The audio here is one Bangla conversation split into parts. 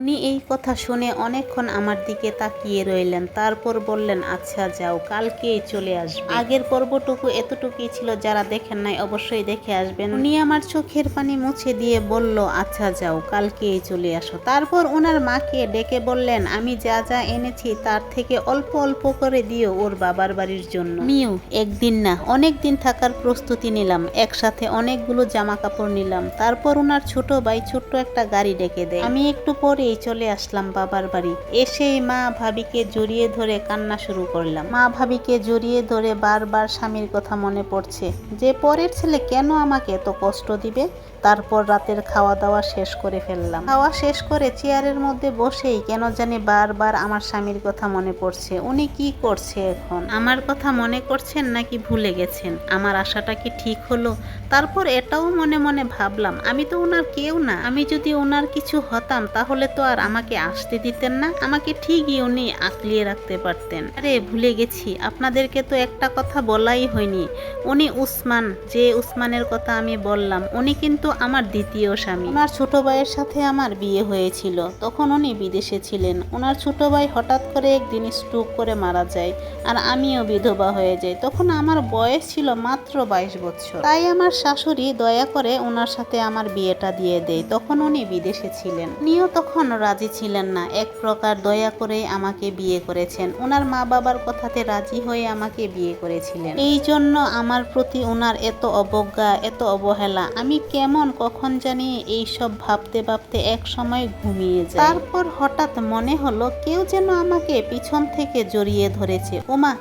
উনি এই কথা শুনে অনেকক্ষণ আমার দিকে তাকিয়ে রইলেন, তারপর বললেন আচ্ছা যাও, কালকেই চলে আসবে। আগের পর্বটুকু এতটুকুই ছিল, যারা দেখেন নাই অবশ্যই দেখে আসবেন। উনি আমার চোখের পানি মুছে দিয়ে বলল আচ্ছা যাও, কালকেই চলে আসো। তারপর ওনার মাকে ডেকে বললেন, আমি যা যা এনেছি, তার থেকে অল্প অল্প করে দিও ওর বাবার বাড়ির জন্য। মিউ, একদিন না, অনেক দিন থাকার প্রস্তুতি নিলাম, একসাথে অনেকগুলো জামা কাপড় নিলাম। তারপর ওনার ছোট ভাই ছোট্ট একটা গাড়ি ডেকে দেয়। আমি একটু পরেই চলে আসলাম বাবার বাড়ি। এসেই মা ভাবিকে জড়িয়ে ধরে কান্না শুরু করলাম। মা ভাবিকে জড়িয়ে ধরে বারবার স্বামীর কথা মনে পড়ছে। যে পরের ছেলে কেন আমাকে এত কষ্ট দিবে? তারপর রাতের খাওয়া দাওয়া শেষ করে ফেললাম। খাওয়া শেষ করে চেয়ারের মধ্যে বসেই কেন জানি বারবার আমার স্বামীর কথা মনে পড়ছে। উনি কি করছে এখন? আমার কথা মনে করছেন নাকি ভুলে গেছেন? আমার আশাটা কি ঠিক হলো? তারপর এটাও মনে মনে ভাবলাম, আমি তো ওনার কেউ না। আমি যদি ওনার কিছু হতাম, তাহলে তো আর আমাকে আসতে দিতেন না। আমাকে ঠিকই উনি আঁকলিয়ে রাখতে পারতেন। আরে, ভুলে গেছি। আপনাদেরকে তো একটা কথা বলাই হয়নি। উনি উসমান, যে উসমানের কথা আমি বললাম, উনি কিন্তু আমার দ্বিতীয় স্বামী। ওনার ছোট ভাইয়ের সাথে আমার বিয়ে হয়েছিল। তখন উনি বিদেশে ছিলেন। ওনার ছোট ভাই হঠাৎ করে একদিন স্ট্রোক করে মারা যায় আর আমিও বিধবা হয়ে যাই। তখন আমার বয়স ছিল মাত্র বাইশ বছর। তাই আমার শাশুড়ি দয়া করে ওনার সাথে আমার বিয়েটা দিয়ে দেয়। তখন উনি বিদেশে ছিলেন। উনিও তখন রাজি ছিলেন না। এক প্রকার দয়া করে আমাকে বিয়ে করেছেন। ওনার মা বাবার কথাতে রাজি হয়ে আমাকে বিয়ে করেছিলেন। এই জন্য আমার প্রতি ওনার এত অবজ্ঞা, এত অবহেলা। আমি কেমন, কখন জানি এই সব ভাবতে ভাবতে এক সময় ঘুমিয়ে যাই। তারপর হঠাৎ মনে হলো, কেউ যেন আমাকে পিছন থেকে জড়িয়ে ধরেছে। ওমা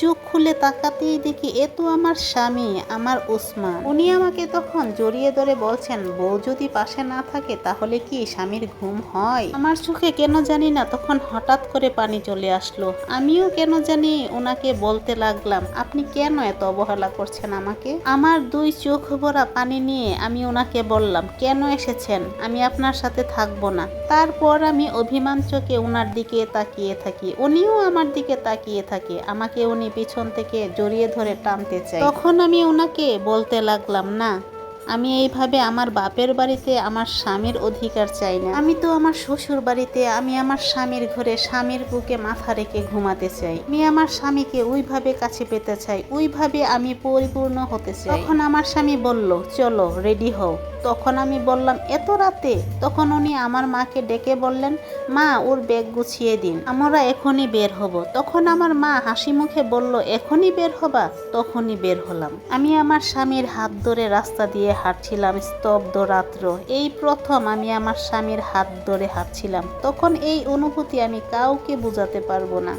চোখ খুলে তাকাতেই দেখি এ তো আমার স্বামী, আমার উসমান উনি আমাকে তখন জড়িয়ে ধরে বলছেন, বউ যদি পাশে না থাকে তাহলে কি স্বামীর ঘুম হয়? আমার চোখে কেন জানি না তখন হঠাৎ করে পানি চলে আসলো। আমিও কেন জানি ওনাকে বলতে লাগলাম, আপনি কেন এত অবহেলা করছেন আমাকে? আমার দুই চোখ ভরা পানি নিয়ে আমি ওনাকে বললাম, কেন এসেছেন? আমি আপনার সাথে থাকব না। তারপর আমি অভিমান চোখে ওনার দিকে তাকিয়ে থাকি। উনিও আমার দিকে তাকিয়ে থাকে, আমাকে উনি পিছন থেকে জড়িয়ে ধরে টানতে চাই। তখন আমি ওনাকে বলতে লাগলাম না আমি এইভাবে আমার বাপের বাড়িতে আমার স্বামীর অধিকার চাই না। আমি তো আমার শ্বশুর বাড়িতে, আমি আমার স্বামীর ঘরে স্বামীর বুকে মাথা রেখে ঘুমাতে চাই। আমি আমার স্বামীকে ওইভাবে কাছে পেতে চাই, ওইভাবে আমি পরিপূর্ণ হতে চাই। তখন আমার স্বামী বলল, চলো রেডি হও। তখন আমি বললাম, এত রাতে? তখন উনি আমার মাকে ডেকে বললেন, মা, ওর ব্যাগ গুছিয়ে দিন, আমরা এখনই বের হব। তখন আমার মা হাসি মুখে বলল, এখনই বের হবা? তখনই বের হলাম। আমি আমার স্বামীর হাত ধরে রাস্তা দিয়ে হাঁটছিলাম স্তব্ধ রাত্র। এই প্রথম আমি আমার স্বামীর হাত ধরে হাঁটছিলাম। তখন এই অনুভূতি আমি কাউকে বোঝাতে পারব না।